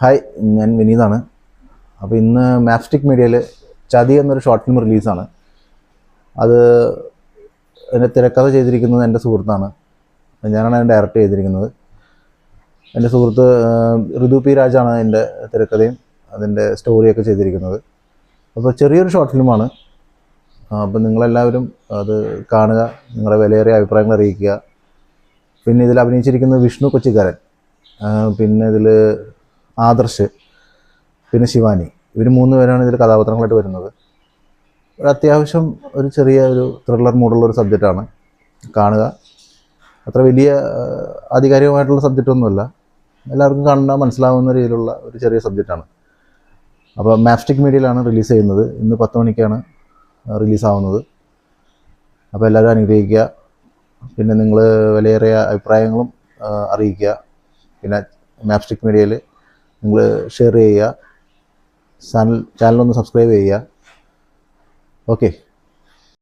Hi ഞാൻ വിനീതാണ്. അപ്പോൾ ഇന്ന് മാപ്സ്റ്റിക് മീഡിയയിൽ ചതി എന്നൊരു ഷോർട്ട് ഫിലിം റിലീസാണ് അത് എന്റെ തിരക്കഥ ചെയ്തിരിക്കുന്നത് എന്റെ സുഹൃത്താണ്. ഞാനാണ് അതിന് ഡയറക്റ്റ് ചെയ്തിരിക്കുന്നത്. എന്റെ സുഹൃത്ത് ഋതു പി രാജാണ് അതിന്റെ തിരക്കഥയും അതിന്റെ സ്റ്റോറിയൊക്കെ ചെയ്തിരിക്കുന്നത്. അപ്പോൾ ചെറിയൊരു ഷോർട്ട് ഫിലിമാണ് അപ്പോൾ നിങ്ങളെല്ലാവരും അത് കാണുക നിങ്ങളുടെ വിലയേറിയ അഭിപ്രായങ്ങൾ അറിയിക്കുക. പിന്നെ ഇതിൽ അഭിനയിച്ചിരിക്കുന്നത് വിഷ്ണു കൊച്ചിക്കാരൻ. പിന്നെ ഇതിൽ ആദർശ് പിന്നെ ശിവാനി. ഇവർ മൂന്ന് പേരാണ് ഇതിൽ കഥാപാത്രങ്ങളായിട്ട് വരുന്നത്. ഒരു അത്യാവശ്യം ഒരു ചെറിയ ഒരു ത്രില്ലർ മൂഡുള്ള ഒരു സബ്ജക്റ്റാണ് കാണുക. അത്ര വലിയ ആധികാരികമായിട്ടുള്ള സബ്ജക്റ്റൊന്നുമല്ല എല്ലാവർക്കും കാണുന്ന മനസ്സിലാവുന്ന രീതിയിലുള്ള ഒരു ചെറിയ സബ്ജക്റ്റാണ് അപ്പോൾ മാപ്സ്റ്റിക് മീഡിയയിലാണ് റിലീസ് ചെയ്യുന്നത്. ഇന്ന് പത്ത് മണിക്കാണ് റിലീസാവുന്നത് അപ്പോൾ എല്ലാവരും അനുഗ്രഹിക്കുക. പിന്നെ നിങ്ങൾ വിലയേറിയ അഭിപ്രായങ്ങളും അറിയിക്കുക. പിന്നെ മാപ്സ്റ്റിക് മീഡിയയിൽ നിങ്ങൾ ഷെയർ ചെയ്യുക. ചാനൽ ചാനലൊന്ന് സബ്സ്ക്രൈബ് ചെയ്യുക. ഓക്കെ